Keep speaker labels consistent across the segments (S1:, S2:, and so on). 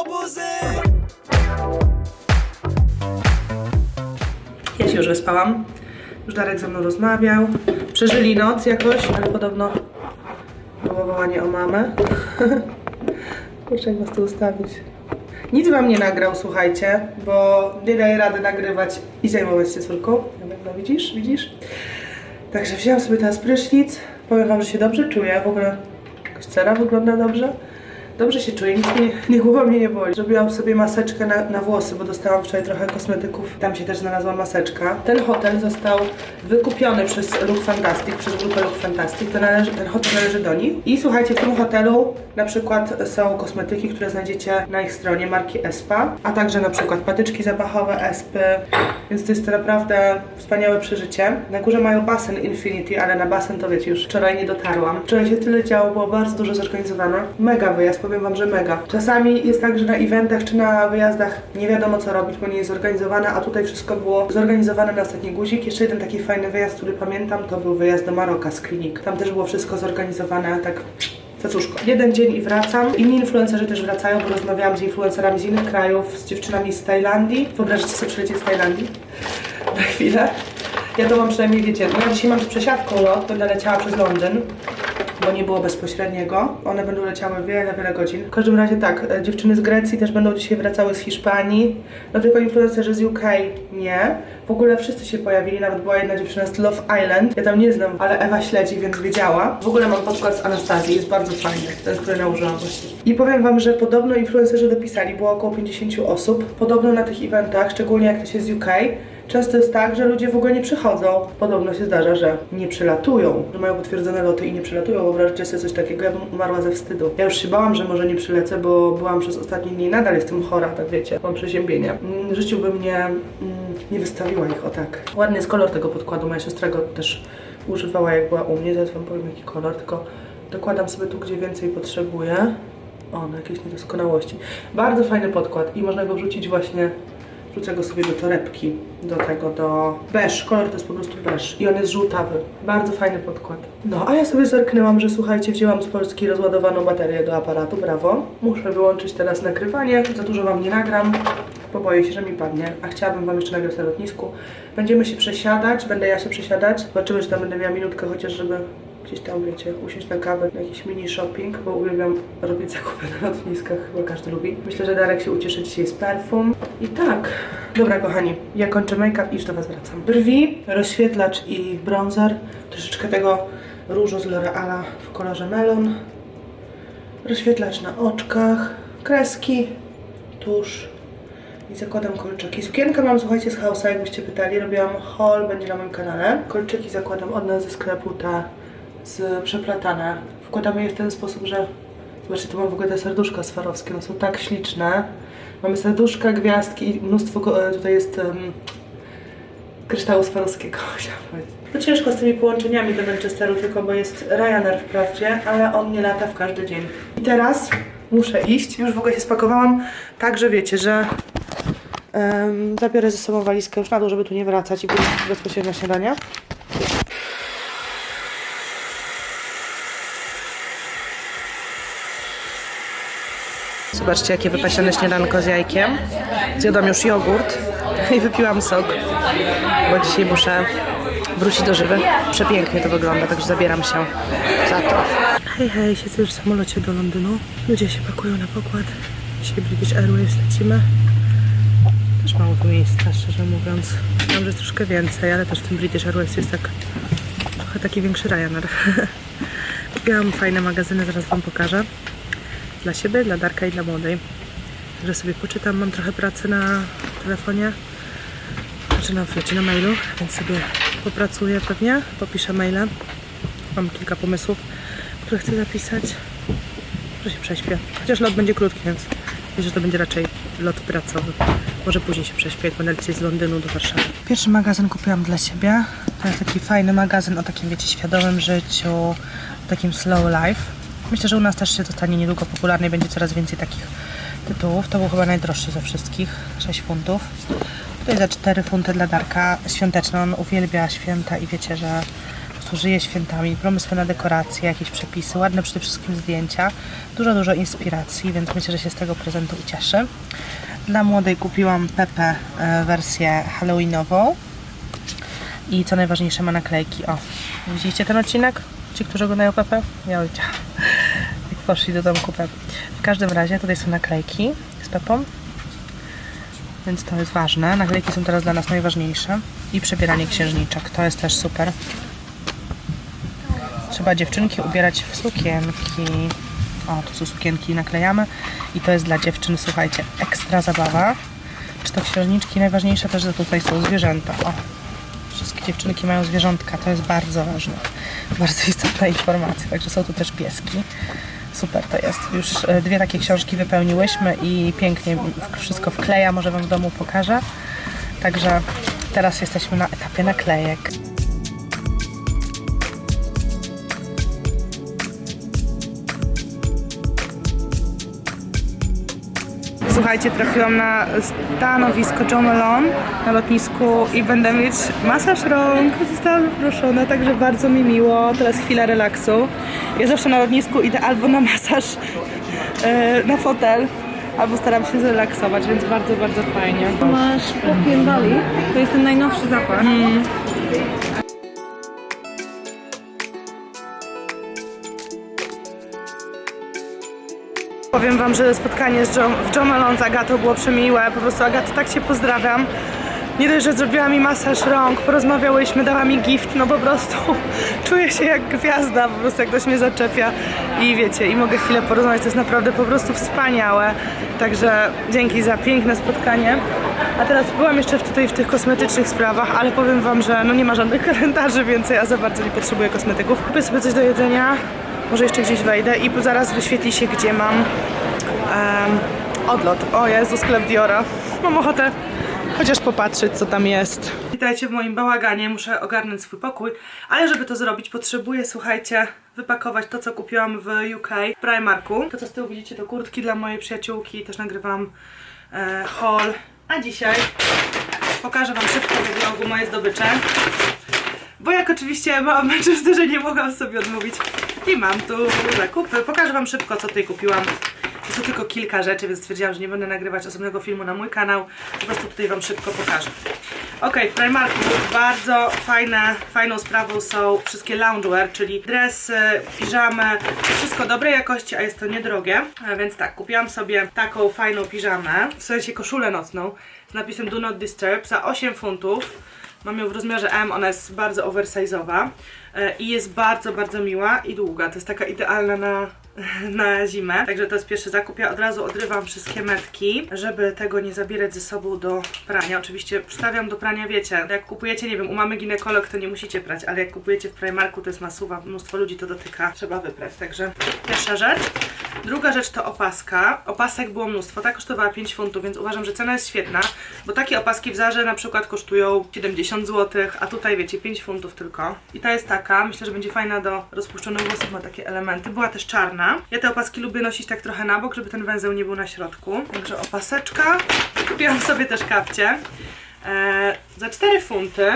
S1: łobuzy
S2: Ja się już wyspałam. Już Darek ze mną rozmawiał. Przeżyli noc jakoś, ale podobno było wołanie o mamę. Jak was tu ustawić. Nic wam nie nagrał, słuchajcie, bo nie daje rady nagrywać i zajmować się córką. No widzisz, widzisz? Także wzięłam sobie teraz prysznic. Powiem wam, że się dobrze czuję. W ogóle cera wygląda dobrze. Dobrze się czuję, nic mnie, nie, głowa mnie nie boli. Zrobiłam sobie maseczkę na, na włosy, bo dostałam wczoraj trochę kosmetyków. Tam się też znalazła maseczka. Ten hotel został wykupiony przez Look Fantastic, przez grupę Look Fantastic. To należy, ten hotel należy do nich. I słuchajcie, w tym hotelu na przykład są kosmetyki, które znajdziecie na ich stronie marki Espa, a także na przykład patyczki zapachowe Espy, więc to jest to naprawdę wspaniałe przeżycie. Na górze mają basen Infinity, ale na basen to wiecie, już wczoraj nie dotarłam. Wczoraj się tyle działo, było bardzo dużo zorganizowane. Mega wyjazd, powiem wam, że mega. Czasami jest tak, że na eventach czy na wyjazdach nie wiadomo co robić, bo nie jest zorganizowane, a tutaj wszystko było zorganizowane na ostatni guzik. Jeszcze jeden taki fajny wyjazd, który pamiętam, to był wyjazd do Maroka z klinik. Tam też było wszystko zorganizowane tak Cacuszko. Jeden dzień i wracam. Inni influencerzy też wracają, bo rozmawiałam z influencerami z innych krajów, z dziewczynami z Tajlandii. Wyobraźcie sobie przylecieć z Tajlandii na chwilę. Ja to mam przynajmniej, wiecie, no ja dzisiaj mam z przesiadką lot, będę leciała przez Londyn, bo nie było bezpośredniego. One będą leciały wiele, wiele godzin. W każdym razie tak, e, dziewczyny z Grecji też będą dzisiaj wracały z Hiszpanii. No tylko influencerzy z UK nie. W ogóle wszyscy się pojawili, nawet była jedna dziewczyna z Love Island. Ja tam nie znam, ale Ewa śledzi, więc wiedziała. W ogóle mam podkład z Anastazji, jest bardzo fajny, ten, który nałożyłam właśnie. I powiem wam, że podobno influencerzy dopisali, było około 50 osób. Podobno na tych eventach, szczególnie jak to się z UK, Często jest tak, że ludzie w ogóle nie przychodzą. Podobno się zdarza, że nie przylatują, że mają potwierdzone loty i nie przylatują. Wyobraźcie sobie coś takiego, ja bym umarła ze wstydu. Ja już się bałam, że może nie przylecę, bo byłam przez ostatnie dni, nadal jestem chora, tak wiecie, mam przeziębienie. Mm, W życiu bym nie, mm, nie wystawiła ich, o tak. Ładny jest kolor tego podkładu, moja siostra go też używała jak była u mnie, zaraz wam powiem jaki kolor, tylko dokładam sobie tu, gdzie więcej potrzebuję. O, na jakieś niedoskonałości. Bardzo fajny podkład i można go wrzucić właśnie Wrzucę go sobie do torebki, do tego, do beż. Kolor to jest po prostu beż. I on jest żółtawy. Bardzo fajny podkład. No, a ja sobie zerknęłam, że słuchajcie, wzięłam z Polski rozładowaną baterię do aparatu, brawo. Muszę wyłączyć teraz nagrywanie, za dużo Wam nie nagram, bo boję się, że mi padnie. A chciałabym Wam jeszcze nagrać na lotnisku. Będziemy się przesiadać, będę ja się przesiadać. Zobaczymy, czy tam będę miała minutkę chociaż, żeby gdzieś tam, wiecie, usiąść na kawę, na jakiś mini shopping, bo uwielbiam robić zakupy na lotniskach, chyba każdy lubi. Myślę, że Darek się ucieszy dzisiaj z perfum. I tak. Dobra, kochani, ja kończę make-up i już do Was wracam. Brwi, rozświetlacz i bronzer. Troszeczkę tego różu z L'Oreala w kolorze melon. Rozświetlacz na oczkach, kreski, tusz i zakładam kolczyki. Sukienkę mam, słuchajcie, z Hausa, jakbyście pytali. Robiłam haul, będzie na moim kanale. Kolczyki zakładam od nas ze sklepu, te przeplatane. Wkładamy je w ten sposób, że zobaczcie, tu mam w ogóle te serduszka swarowskie, one są tak śliczne. Mamy serduszka, gwiazdki i mnóstwo, e, tutaj jest um, kryształu swarowskiego. To ciężko z tymi połączeniami do Manchesteru, tylko bo jest Ryanair wprawdzie, ale on nie lata w każdy dzień. I teraz muszę iść, już w ogóle się spakowałam, tak, że wiecie, że um, zabiorę ze sobą walizkę już na dół, żeby tu nie wracać i pójść bezpośrednio na śniadanie. Zobaczcie, jakie wypasione śniadanko z jajkiem. Zjadłam już jogurt i wypiłam sok, bo dzisiaj muszę wrócić do żywy. Przepięknie to wygląda, także zabieram się za to. Hej, hej, siedzę już w samolocie do Londynu. Ludzie się pakują na pokład. Dzisiaj British Airways lecimy. Też mało tu miejsca, szczerze mówiąc. Myślałam, że jest troszkę więcej, ale też w tym British Airways jest tak trochę taki większy Ryanair. Kupiłam fajne magazyny, zaraz Wam pokażę dla siebie, dla Darka i dla młodej. Że sobie poczytam, mam trochę pracy na telefonie, znaczy na, wiecie, na mailu, więc sobie popracuję pewnie, popiszę maile. Mam kilka pomysłów, które chcę zapisać. Może się prześpię. Chociaż lot będzie krótki, więc myślę, że to będzie raczej lot pracowy. Może później się prześpię, jak będę lecieć z Londynu do Warszawy. Pierwszy magazyn kupiłam dla siebie. To jest taki fajny magazyn o takim, wiecie, świadomym życiu, takim slow life. Myślę, że u nas też się to stanie niedługo popularne i będzie coraz więcej takich tytułów. To był chyba najdroższy ze wszystkich, 6 funtów. Tutaj za 4 funty dla Darka świąteczne. On uwielbia święta i wiecie, że żyje świętami. Pomysły na dekoracje, jakieś przepisy, ładne przede wszystkim zdjęcia. Dużo, dużo inspiracji, więc myślę, że się z tego prezentu ucieszy. Dla młodej kupiłam Pepe e, wersję halloweenową. I co najważniejsze ma naklejki. O, widzieliście ten odcinek? Ci, którzy oglądają Pepe? Ja widziałam. Jak poszli do domku Pepy. W każdym razie tutaj są naklejki z Pepą. Więc to jest ważne. Naklejki są teraz dla nas najważniejsze. I przebieranie księżniczek. To jest też super. Trzeba dziewczynki ubierać w sukienki. O, tu są sukienki naklejamy. I to jest dla dziewczyn, słuchajcie, ekstra zabawa. Czy to księżniczki? Najważniejsze też, że tutaj są zwierzęta. O, Wszystkie dziewczynki mają zwierzątka, to jest bardzo ważne. Bardzo istotna informacja, także są tu też pieski. Super to jest. Już e, dwie takie książki wypełniłyśmy i pięknie wszystko wkleja, może Wam w domu pokażę. Także teraz jesteśmy na etapie naklejek. Słuchajcie, trafiłam na stanowisko John Malone na lotnisku i będę mieć masaż rąk. Zostałam wyproszona, także bardzo mi miło. Teraz chwila relaksu. Ja zawsze na lotnisku idę albo na masaż, e, na fotel, albo staram się zrelaksować, więc bardzo, bardzo fajnie.
S1: Masz Poppy Valley, to jest ten najnowszy zapach.
S2: Powiem Wam, że spotkanie z John, w John Malone z Agatą było przemiłe. Po prostu Agato, tak Cię pozdrawiam. Nie dość, że zrobiła mi masaż rąk, porozmawiałyśmy, dała mi gift, no po prostu czuję się jak gwiazda, po prostu jak ktoś mnie zaczepia i wiecie, i mogę chwilę porozmawiać, to jest naprawdę po prostu wspaniałe. Także dzięki za piękne spotkanie. A teraz byłam jeszcze w- tutaj w tych kosmetycznych sprawach, ale powiem Wam, że no nie ma żadnych komentarzy, więc ja za bardzo nie potrzebuję kosmetyków. Kupię sobie coś do jedzenia, może jeszcze gdzieś wejdę i zaraz wyświetli się, gdzie mam em, odlot. O Jezu, sklep Diora. Mam ochotę chociaż popatrzeć, co tam jest. Witajcie w moim bałaganie, muszę ogarnąć swój pokój, ale żeby to zrobić, potrzebuję, słuchajcie, wypakować to, co kupiłam w UK, w Primarku. To, co z tyłu widzicie, to kurtki dla mojej przyjaciółki, też nagrywam e, haul. A dzisiaj pokażę Wam szybko w vlogu moje zdobycze. Bo jak oczywiście Manchester, że nie mogłam sobie odmówić. I mam tu zakupy. Pokażę Wam szybko, co tutaj kupiłam. To tylko kilka rzeczy, więc stwierdziłam, że nie będę nagrywać osobnego filmu na mój kanał. Po prostu tutaj Wam szybko pokażę. Ok, w Primarku bardzo fajne, fajną sprawą są wszystkie loungewear, czyli dresy, piżamy. Wszystko dobrej jakości, a jest to niedrogie. A więc tak, kupiłam sobie taką fajną piżamę, w sensie koszulę nocną z napisem Do Not Disturb za 8 funtów. Mam ją w rozmiarze M, ona jest bardzo oversize'owa e, i jest bardzo, bardzo miła i długa. To jest taka idealna na, na zimę. Także to jest pierwszy zakup. Ja od razu odrywam wszystkie metki, żeby tego nie zabierać ze sobą do prania. Oczywiście wstawiam do prania, wiecie, jak kupujecie, nie wiem, u mamy ginekolog, to nie musicie prać, ale jak kupujecie w Primarku, to jest masuwa, mnóstwo ludzi to dotyka, trzeba wyprać. Także pierwsza rzecz. Druga rzecz to opaska. Opasek było mnóstwo, ta kosztowała 5 funtów, więc uważam, że cena jest świetna, bo takie opaski w Zarze na przykład kosztują 70 zł, a tutaj wiecie 5 funtów tylko. I ta jest taka, myślę, że będzie fajna do rozpuszczonych włosów, ma takie elementy. Była też czarna. Ja te opaski lubię nosić tak trochę na bok, żeby ten węzeł nie był na środku. Także opaseczka. Kupiłam sobie też kapcie. Eee, za 4 funty.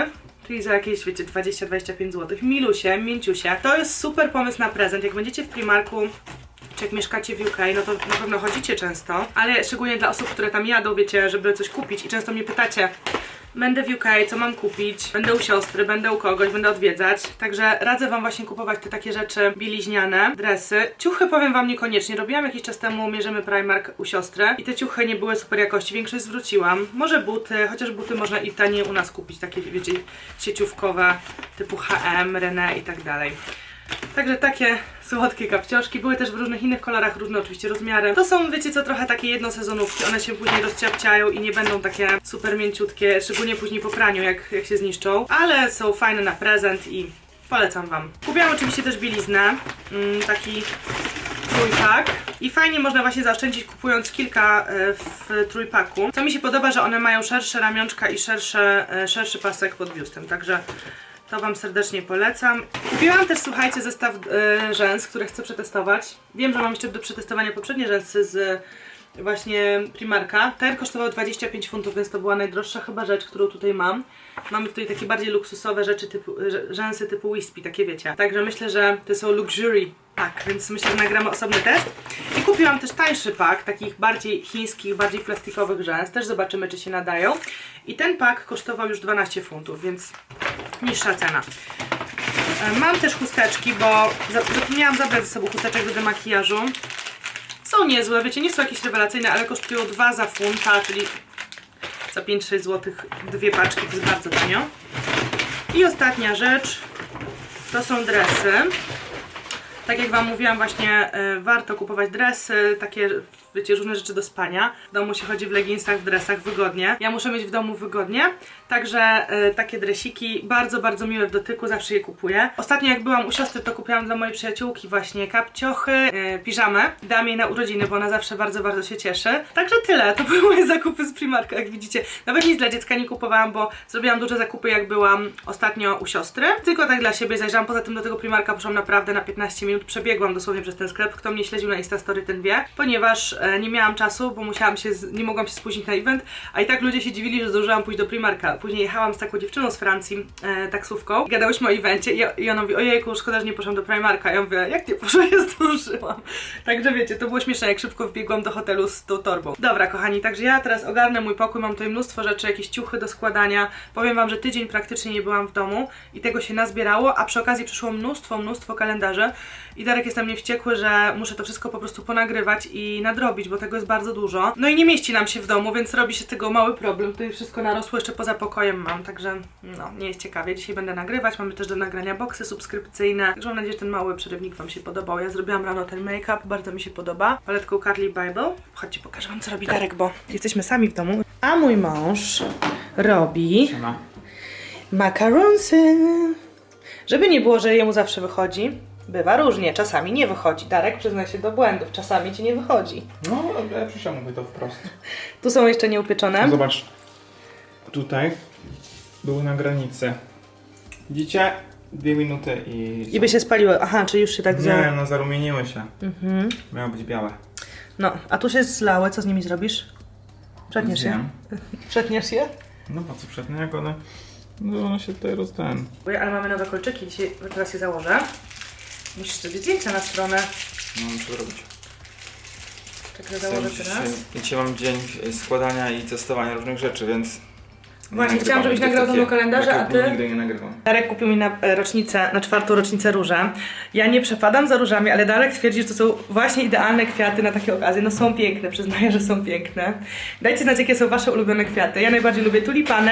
S2: Czyli za jakieś, wiecie, 20-25 zł. Milusie, mięciusie. To jest super pomysł na prezent. Jak będziecie w Primarku czy jak mieszkacie w UK, no to na pewno chodzicie często, ale szczególnie dla osób, które tam jadą, wiecie, żeby coś kupić i często mnie pytacie, będę w UK, co mam kupić, będę u siostry, będę u kogoś, będę odwiedzać, także radzę Wam właśnie kupować te takie rzeczy bieliźniane, dresy. Ciuchy powiem Wam niekoniecznie, robiłam jakiś czas temu, mierzymy Primark u siostry i te ciuchy nie były super jakości, większość zwróciłam. Może buty, chociaż buty można i taniej u nas kupić, takie wiecie, sieciówkowe, typu H&M, René i tak dalej. Także takie słodkie kapcioszki. Były też w różnych innych kolorach, różne oczywiście rozmiary. To są, wiecie co, trochę takie jednosezonówki. One się później rozciapciają i nie będą takie super mięciutkie, szczególnie później po praniu, jak, jak się zniszczą. Ale są fajne na prezent i polecam Wam. Kupiłam oczywiście też bieliznę. Mm, taki trójpak. I fajnie można właśnie zaoszczędzić kupując kilka e, w trójpaku. Co mi się podoba, że one mają szersze ramionczka i szersze, e, szerszy pasek pod biustem. Także to Wam serdecznie polecam. Kupiłam też, słuchajcie, zestaw e, rzęs, które chcę przetestować. Wiem, że mam jeszcze do przetestowania poprzednie rzęsy z właśnie Primarka. Ten kosztował 25 funtów, więc to była najdroższa chyba rzecz, którą tutaj mam. Mamy tutaj takie bardziej luksusowe rzeczy typu, rze- rzęsy typu Wispy, takie wiecie. Także myślę, że to są luxury tak, więc myślę, że nagramy osobny test. I kupiłam też tańszy pak, takich bardziej chińskich, bardziej plastikowych rzęs. Też zobaczymy, czy się nadają. I ten pak kosztował już 12 funtów, więc niższa cena. E, Mam też chusteczki, bo za- zapomniałam zabrać ze sobą chusteczek do demakijażu. Są niezłe, wiecie, nie są jakieś rewelacyjne, ale kosztują 2 za funta, czyli za 5-6 zł dwie paczki, to jest bardzo tanio. I ostatnia rzecz to są dresy. Tak jak Wam mówiłam, właśnie y, warto kupować dresy, takie, wiecie, różne rzeczy do spania. W domu się chodzi w leginsach, w dresach, wygodnie. Ja muszę mieć w domu wygodnie, także y, takie dresiki, bardzo, bardzo miłe w dotyku, zawsze je kupuję. Ostatnio jak byłam u siostry, to kupiłam dla mojej przyjaciółki właśnie kapciochy, y, piżamę. Dałam jej na urodziny, bo ona zawsze bardzo, bardzo się cieszy. Także tyle, to były moje zakupy z Primarka, jak widzicie. Nawet nic dla dziecka nie kupowałam, bo zrobiłam duże zakupy, jak byłam ostatnio u siostry. Tylko tak dla siebie zajrzałam, poza tym do tego Primarka poszłam naprawdę na 15 minut, przebiegłam dosłownie przez ten sklep. Kto mnie śledził na Instastory, ten wie, ponieważ e, nie miałam czasu, bo musiałam się, nie mogłam się spóźnić na event, a i tak ludzie się dziwili, że zdążyłam pójść do Primarka. Później jechałam z taką dziewczyną z Francji, e, taksówką, gadałyśmy o evencie i, i ona mówi, ojejku, szkoda, że nie poszłam do Primarka. Ja mówię, jak nie poszłam, ja zdążyłam. Także wiecie, to było śmieszne, jak szybko wbiegłam do hotelu z tą torbą. Dobra, kochani, także ja teraz ogarnę mój pokój, mam tutaj mnóstwo rzeczy, jakieś ciuchy do składania. Powiem wam, że tydzień praktycznie nie byłam w domu i tego się nazbierało, a przy okazji przyszło mnóstwo, mnóstwo kalendarzy i Darek jest na mnie wściekły, że muszę to wszystko po prostu ponagrywać i nadrobić, bo tego jest bardzo dużo. No i nie mieści nam się w domu, więc robi się z tego mały problem. Tutaj wszystko narosło, jeszcze poza pokojem mam, także no, nie jest ciekawie. Dzisiaj będę nagrywać, mamy też do nagrania boksy subskrypcyjne. Także mam nadzieję, że ten mały przerywnik wam się podobał. Ja zrobiłam rano ten make-up, bardzo mi się podoba. Paletką Carly Bible. Chodźcie, pokażę wam, co robi Darek, bo jesteśmy sami w domu. A mój mąż robi
S3: No.
S2: makaronsy. Żeby nie było, że jemu zawsze wychodzi. Bywa różnie, czasami nie wychodzi. Darek przyzna się do błędów, czasami ci nie wychodzi.
S3: No, ja przyszłam mówię to wprost.
S2: Tu są jeszcze nieupieczone.
S3: Zobacz. Tutaj były na granicy. Widzicie? Dwie minuty i...
S2: I by się spaliły. Aha, czy już się tak
S3: Nie,
S2: za...
S3: no zarumieniły się.
S2: Mhm.
S3: Miały być białe.
S2: No, a tu się zlały, co z nimi zrobisz? Przetniesz je?
S3: Wiem.
S2: Przetniesz je?
S3: No po co przednie, jak one... No one się tutaj.
S2: Oj, Ale mamy nowe kolczyki, dzisiaj teraz je założę. Musisz sobie zdjęcia na stronę.
S3: No muszę robić.
S2: Czekaj, założę teraz.
S3: Dzisiaj mam dzień składania i testowania różnych rzeczy, więc...
S2: Właśnie, chciałam, żebyś nagrał to do kalendarza, a ty-
S3: Nigdy nie nagrywam.
S2: Darek kupił mi na e, rocznicę, na czwartą rocznicę róże. Ja nie przepadam za różami, ale Darek twierdzi, że to są właśnie idealne kwiaty na takie okazje. No są piękne, przyznaję, że są piękne. Dajcie znać, jakie są wasze ulubione kwiaty. Ja najbardziej lubię tulipany,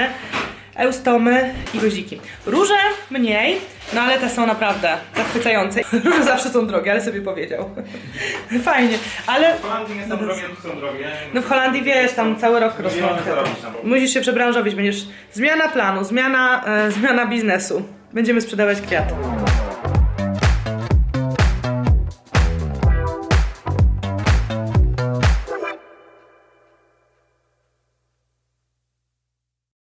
S2: eustomy i goziki. Róże mniej, no ale te są naprawdę zachwycające. Róże zawsze są drogie, ale sobie powiedział. Fajnie, ale
S3: W Holandii nie są drogie, tu są drogie.
S2: no w Holandii wiesz, tam cały rok rosną. Musisz się przebranżowić, będziesz zmiana planu, zmiana, e, zmiana biznesu. Będziemy sprzedawać kwiaty.